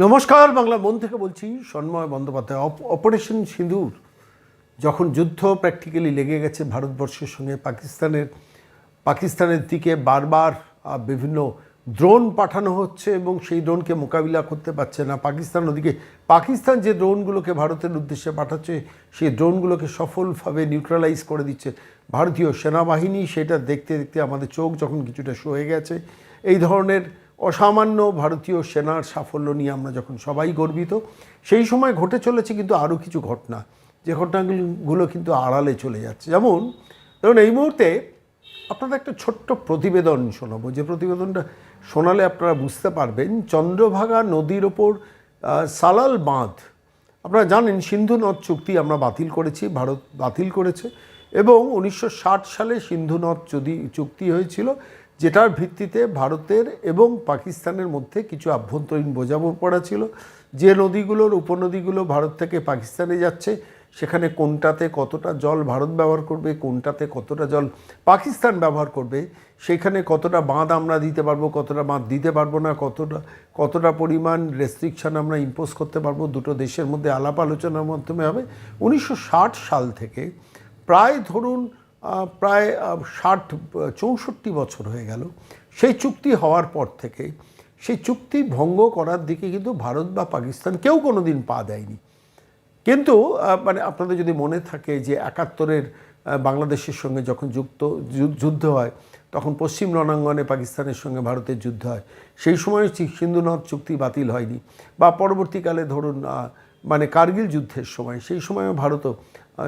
নমস্কার বাংলা মন থেকে বলছি, সন্ময় বন্দ্যোপাধ্যায়। অপ- অপারেশন সিঁদুর, যখন যুদ্ধ প্র্যাকটিক্যালি লেগে গেছে ভারতবর্ষের সঙ্গে, পাকিস্তানের পাকিস্তানের দিকে বারবার বিভিন্ন ড্রোন পাঠানো হচ্ছে এবং সেই ড্রোনকে মোকাবিলা করতে পারছে না। পাকিস্তান ওদিকে, পাকিস্তান যে ড্রোনগুলোকে ভারতের উদ্দেশ্যে পাঠাচ্ছে, সেই ড্রোনগুলোকে সফলভাবে নিউট্রালাইজ করে দিচ্ছে ভারতীয় সেনাবাহিনী। সেটা দেখতে দেখতে আমাদের চোখ যখন কিছুটা সয়ে গেছে, এই ধরনের অসামান্য ভারতীয় সেনার সাফল্য নিয়ে আমরা যখন সবাই গর্বিত, সেই সময় ঘটে চলেছে কিন্তু আরও কিছু ঘটনা। যে ঘটনাগুলো কিন্তু আড়ালে চলে যাচ্ছে। যেমন, ধরুন এই মুহূর্তে আপনাদের একটা ছোট্ট প্রতিবেদন শোনাবো। যে প্রতিবেদনটা শোনালে আপনারা বুঝতে পারবেন, চন্দ্রভাগা নদীর ওপর সালাল বাঁধ। আপনারা জানেন সিন্ধু নদ চুক্তি আমরা বাতিল করেছি, ভারত বাতিল করেছে। এবং উনিশশো ষাট সালে সিন্ধু নদ যদি চুক্তি হয়েছিল যেটার ভিত্তিতে ভারতের এবং পাকিস্তানের মধ্যে কিছু আভ্যন্তরীণ বোঝাপড়া ছিল। যে নদীগুলোর উপনদীগুলো ভারত থেকে পাকিস্তানে যাচ্ছে, সেখানে কোনটাতে কতটা জল ভারত ব্যবহার করবে, কোনটাতে কতটা জল পাকিস্তান ব্যবহার করবে, সেখানে কতটা বাঁধ আমরা দিতে পারব, কতটা বাঁধ দিতে পারব না, কতটা কতটা পরিমাণ রেস্ট্রিকশন আমরা ইম্পোজ করতে পারব, দুটো দেশের মধ্যে আলাপ আলোচনার মাধ্যমে হবে। উনিশশো ষাট সাল থেকে প্রায় ধরুন প্রায় ষাট, চৌষট্টি বছর হয়ে গেল। সেই চুক্তি হওয়ার পর থেকে, সেই চুক্তি ভঙ্গ করার দিকে কিন্তু ভারত বা পাকিস্তান কেউ কোনো দিন পা দেয়নি। কিন্তু মানে আপনাদের যদি মনে থাকে যে একাত্তরের বাংলাদেশের সঙ্গে যখন যুক্ত, যুদ্ধ হয়, তখন পশ্চিম রণাঙ্গনে পাকিস্তানের সঙ্গে ভারতের যুদ্ধ হয়। সেই সময় সিন্ধু নদ চুক্তি বাতিল হয়নি। বা পরবর্তীকালে ধরুন মানে কার্গিল যুদ্ধের সময়, সেই সময়ও ভারতও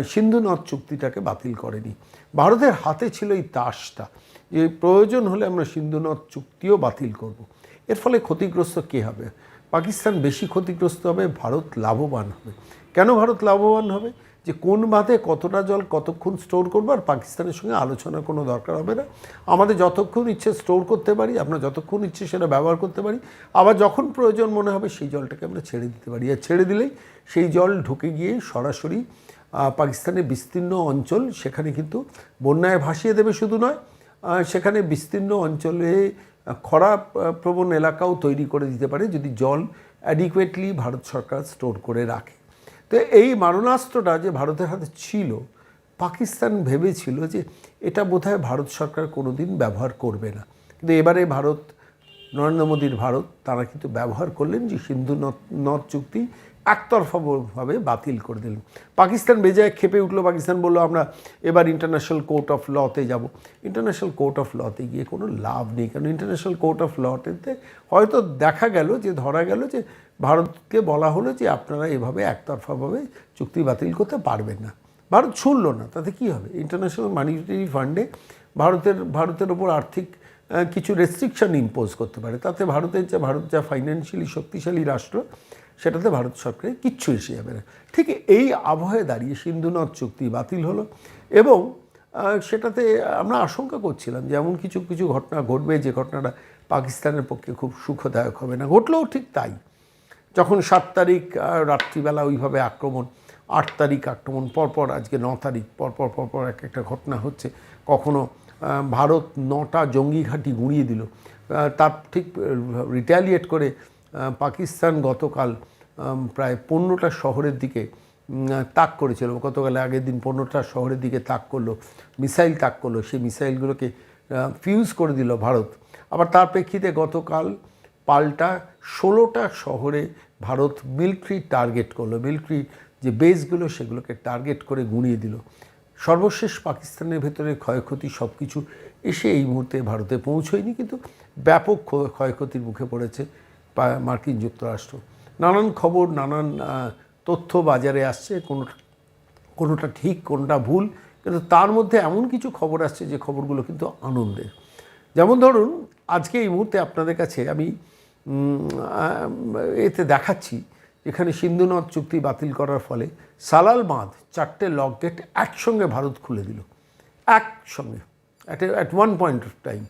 সিন্ধু নদ চুক্তিটাকে বাতিল করেনি। ভারতের হাতে ছিল এই তাসটা। যে প্রয়োজন হলে আমরা সিন্ধু নদ চুক্তিও বাতিল করব। এর ফলে ক্ষতিগ্রস্ত কে হবে? পাকিস্তান বেশি ক্ষতিগ্রস্ত হবে, ভারত লাভবান হবে। কেন ভারত লাভবান হবে? যে কোন বাঁধে কতটা জল কতক্ষণ স্টোর করব আর পাকিস্তানের সঙ্গে আলোচনার কোনো দরকার হবে না। আমাদের যতক্ষণ ইচ্ছে স্টোর করতে পারি, আমরা যতক্ষণ ইচ্ছে সেটা ব্যবহার করতে পারি, আবার যখন প্রয়োজন মনে হবে সেই জলটাকে আমরা ছেড়ে দিতে পারি। আর ছেড়ে দিলেই সেই জল ঢুকে গিয়ে সরাসরি পাকিস্তানের বিস্তীর্ণ অঞ্চল, সেখানে কিন্তু বন্যায় ভাসিয়ে দেবে শুধু নয় সেখানে বিস্তীর্ণ অঞ্চলে খরা প্রবণ এলাকাও তৈরি করে দিতে পারে যদি জল অ্যাডিকুয়েটলি ভারত সরকার স্টোর করে রাখে। তো এই মারণাস্ত্রটা যে ভারতের হাতে ছিল, পাকিস্তান ভেবেছিল যে এটা বোধহয় ভারত সরকার কোনোদিন ব্যবহার করবে না। কিন্তু এবারে ভারত, নরেন্দ্র মোদীর ভারত, তারা কিন্তু ব্যবহার করলেন যে সিন্ধু নদ চুক্তি একতরফাভাবে বাতিল করে দিলেন পাকিস্তান বেজায় খেপে উঠল। পাকিস্তান বলল, আমরা এবার ইন্টারন্যাশনাল কোর্ট অফ লতে যাব। ইন্টারন্যাশনাল কোর্ট অফ লতে গিয়ে কোনো লাভ নেই। কারণ ইন্টারন্যাশনাল কোর্ট অফ লতে হয়তো দেখা গেল যে, ধরা গেল যে, ভারতকে বলা হলো যে, আপনারা এভাবে একতরফাভাবে চুক্তি বাতিল করতে পারবেন না। ভারত শুনলো না। তাতে কি হবে? ইন্টারন্যাশনাল মানিটারি ফান্ডে ভারতের ভারতের ওপর আর্থিক কিছু রেস্ট্রিকশন ইম্পোজ করতে পারে। তাতে ভারতের যা, ভারত যা ফাইন্যান্সিয়ালি শক্তিশালী রাষ্ট্র সেটাতে ভারত সরকারের কিচ্ছু এসে যাবে না। ঠিক এই আবহে দাঁড়িয়ে সিন্ধু নদ চুক্তি বাতিল হলো এবং সেটাতে আমরা আশঙ্কা করছিলাম যে এমন কিছু কিছু ঘটনা ঘটবে যে ঘটনাটা পাকিস্তানের পক্ষে খুব সুখদায়ক হবে না। ঘটলেও ঠিক তাই। যখন সাত তারিখ রাত্রিবেলা ওইভাবে আক্রমণ, আট তারিখ আক্রমণ, পরপর আজকে ন তারিখ, পরপর পরপর এক একটা ঘটনা হচ্ছে, কখনো ভারত নটা জঙ্গি ঘাঁটি গুঁড়িয়ে দিল। তার ঠিক রিটালিয়েট করে পাকিস্তান গতকাল প্রায় পনেরোটা শহরের দিকে তাক করেছিল। গতকাল আগের দিন পনেরোটা শহরের দিকে তাক করল, মিসাইল তাক করল। সেই মিসাইলগুলোকে ফিউজ করে দিল ভারত। আবার তার প্রেক্ষিতে গতকাল পাল্টা ষোলোটা শহরে ভারত মিলিটারি টার্গেট করল। মিলিটারি যে বেসগুলো সেগুলোকে টার্গেট করে গুঁড়িয়ে দিল। সর্বশেষ পাকিস্তানের ভেতরে ক্ষয়ক্ষতি সব কিছু এসে এই মুহূর্তে ভারতে পৌঁছয়নি, কিন্তু ব্যাপক ক্ষ- ক্ষয়ক্ষতির মুখে পড়েছে মার্কিন যুক্তরাষ্ট্র। নানান খবর, নানান তথ্য বাজারে আসছে কোনো কোনোটা ঠিক, কোনোটা ভুল, কিন্তু তার মধ্যে এমন কিছু খবর আসছে যে খবরগুলো কিন্তু আনন্দের। যেমন ধরুন, আজকে এই মুহূর্তে আপনাদের কাছে আমি এতে দেখাচ্ছি এখানে সিন্ধু নদ চুক্তি বাতিল করার ফলে সালাল বাঁধ চারটে লক গেট একসঙ্গে ভারত খুলে দিল। একসঙ্গে at at one point of time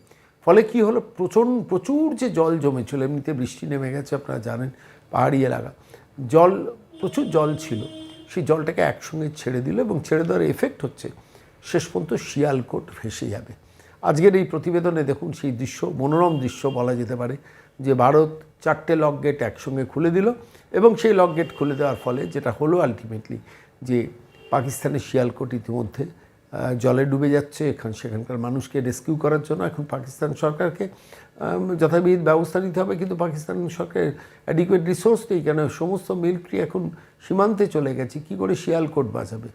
ফলে কি হলো? প্রচণ্ড, প্রচুর যে জল জমেছিল, এমনিতে বৃষ্টি নেমে গেছে আপনারা জানেন, পাহাড়ি এলাকা। জল, প্রচুর জল ছিল। সেই জলটাকে একসঙ্গে ছেড়ে দিল এবং ছেড়ে দেওয়ার এফেক্ট হচ্ছে, শেষ পর্যন্ত শিয়ালকোট ভেসে যাবে। আজকের এই প্রতিবেদনে দেখুন, সেই দৃশ্য, মনোরম দৃশ্য বলা যেতে পারে, যে ভারত চারটে লক গেট একসঙ্গে খুলে দিল এবং সেই লক গেট খুলে দেওয়ার ফলে যেটা হলো আলটিমেটলি যে পাকিস্তানের শিয়ালকোট ইতিমধ্যে জলে ডুবে যাচ্ছে, এখান সেখানকার মানুষকে রেস্কিউ করার জন্য এখন পাকিস্তান সরকারকে যথাবিধ ব্যবস্থা নিতে হবে, কিন্তু পাকিস্তান সরকারের অ্যাডিকুয়েট রিসোর্স নেই, কেন সমস্ত মিলিটারি এখন সীমান্তে চলে গেছে, কি করে শিয়ালকোট বাঁচাবে?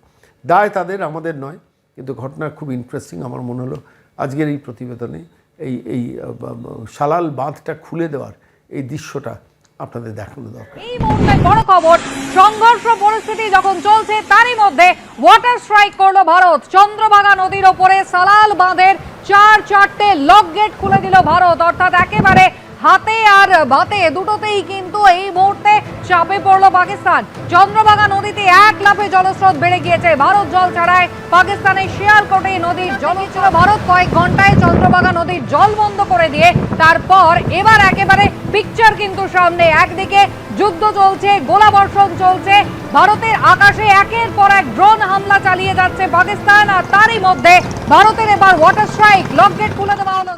দায় তাদের, আমাদের নয়, কিন্তু ঘটনা খুব ইন্টারেস্টিং আমার মনে হলো আজকের এই প্রতিবেদনে, এই এই সালাল বাঁধটা খুলে দেওয়ার এই দৃশ্যটা আপনাদের দেখানো দরকার। এই মুহূর্তে বড় খবর, সংঘর্ষ পরিস্থিতি যখন চলছে, তারই মধ্যে ওয়াটার স্ট্রাইক করল ভারত। চন্দ্রভাগা নদীর ওপরে সালাল বাঁধের চার চারটে লক গেট খুলে দিল ভারত। অর্থাৎ একেবারে হাতে আর ভাতে দুটোতেই কিন্তু এই মুহূর্তে চাপে পড়ল পাকিস্তান। চন্দ্রভাগা নদীতে এক লাফে জলস্রোত বেড়ে গিয়েছে। ভারত জল ছাড়ায় পাকিস্তানের শিয়ালকোটে নদীর জল ছিল ভারত কয়েক ঘন্টায় চন্দ্রভাগা নদীর জল বন্ধ করে দিয়ে তারপর এবার একেবারে পিকচার কিন্তু সামনে। একদিকে যুদ্ধ চলছে গোলাবর্ষণ চলছে। ভারতের আকাশে একের পর এক ড্রোন হামলা চালিয়ে যাচ্ছে পাকিস্তান। আর তারই মধ্যে ভারতের এবার ওয়াটার স্ট্রাইক লকগেট খুলে দেওয়া হলো।